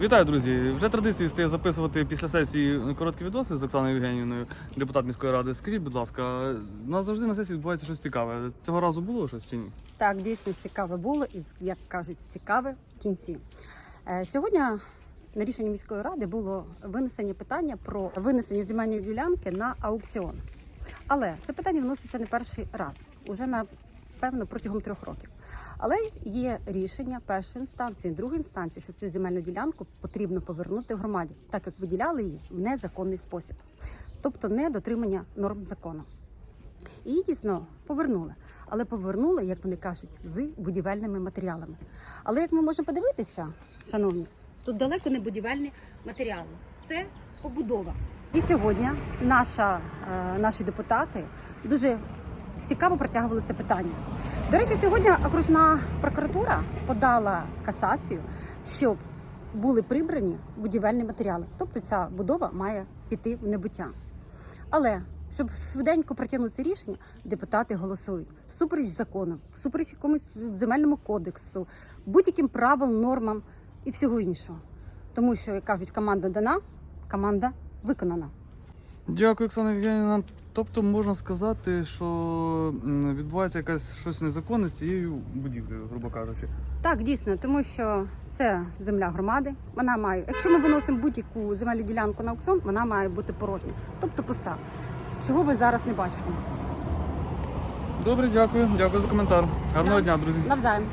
Вітаю, друзі! Вже традицією стає записувати після сесії короткі відоси з Оксаною Євгенівною, депутат міської ради. Скажіть, будь ласка, у нас завжди на сесії відбувається щось цікаве. Цього разу було щось чи ні? Так, дійсно цікаве було і, як кажуть, цікаве в кінці. Е, Сьогодні на рішенні міської ради було винесення питання про винесення земельної ділянки на аукціон. Але це питання вноситься не перший раз, уже напевно протягом трьох років. Але є рішення першої інстанції, другої інстанції, що цю земельну ділянку потрібно повернути громаді, так як виділяли її в незаконний спосіб, тобто не дотримання норм закону. Її дійсно повернули. Але повернули, як вони кажуть, з будівельними матеріалами. Але як ми можемо подивитися, шановні, тут далеко не будівельні матеріали, це побудова. І сьогодні наша, е, наші депутати дуже цікаво протягували це питання. До речі, сьогодні окружна прокуратура подала касацію, щоб були прибрані будівельні матеріали. Тобто ця будова має піти в небуття. Але щоб швиденько протягнути рішення, депутати голосують всупереч закону, всупереч якомусь земельному кодексу, будь-яким правил, нормам і всього іншого. Тому що, як кажуть, команда дана, команда виконана. Дякую, Оксана Євгенівна. Тобто можна сказати, що відбувається якась щось незаконне з цією будівлею, грубо кажучи. Так, дійсно, тому що це земля громади. Вона має, якщо ми виносимо будь-яку земельну ділянку на аукціон, вона має бути порожня, тобто пуста. Чого ми зараз не бачимо? Добре, дякую. Дякую за коментар. Гарного Так. дня, друзі. Навзаєм.